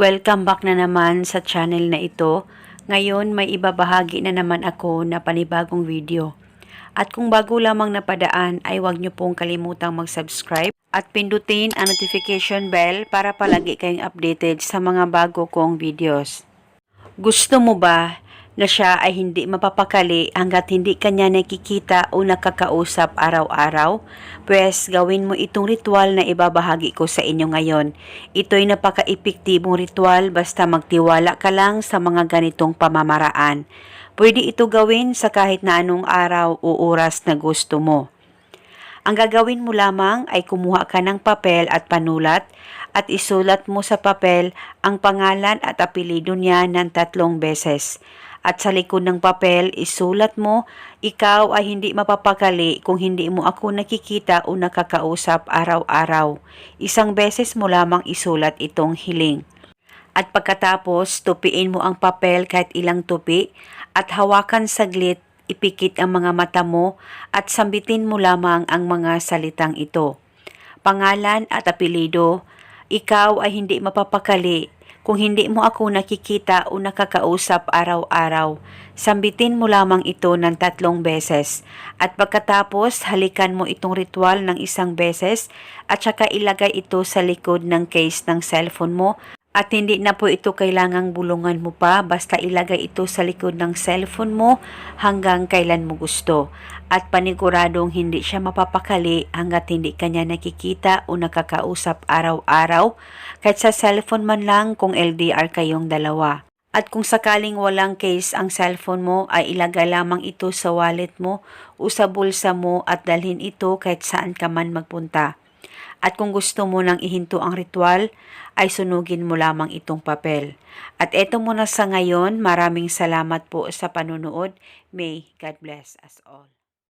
Welcome back na naman sa channel na ito. Ngayon may ibabahagi na naman ako na panibagong video. At kung bago lamang napadaan ay huwag niyo pong kalimutang mag-subscribe at pindutin ang notification bell para palagi kayong updated sa mga bago kong videos. Gusto mo ba na siya ay hindi mapapakali hanggat hindi kanya nakikita o nakakausap araw-araw? Pwes gawin mo itong ritual na ibabahagi ko sa inyo ngayon. Ito'y napaka-epektibong ritual basta magtiwala ka lang sa mga ganitong pamamaraan. Pwede ito gawin sa kahit na anong araw o oras na gusto mo. Ang gagawin mo lamang ay kumuha ka ng papel at panulat at isulat mo sa papel ang pangalan at apelido niya ng tatlong beses. At sa likod ng papel, isulat mo, ikaw ay hindi mapapakali kung hindi mo ako nakikita o nakakausap araw-araw. Isang beses mo lamang isulat itong hiling. At pagkatapos, tupiin mo ang papel kahit ilang tupi at hawakan saglit, ipikit ang mga mata mo at sambitin mo lamang ang mga salitang ito. Pangalan at apelido, ikaw ay hindi mapapakali kung hindi mo ako nakikita o nakakausap araw-araw. Sambitin mo lamang ito ng tatlong beses at pagkatapos halikan mo itong ritual ng isang beses at saka ilagay ito sa likod ng case ng cellphone mo at hindi na po ito kailangang bulungan mo pa, basta ilagay ito sa likod ng cellphone mo hanggang kailan mo gusto. At paniguradong hindi siya mapapakali hanggat hindi kanya nakikita o nakakausap araw-araw, kahit sa cellphone man lang kung LDR kayong dalawa. At kung sakaling walang case ang cellphone mo, ay ilagay lamang ito sa wallet mo o sa bulsa mo at dalhin ito kahit saan ka man magpunta. At kung gusto mo nang ihinto ang ritual, ay sunugin mo lamang itong papel. At eto muna sa ngayon, maraming salamat po sa panunood. May God bless us all.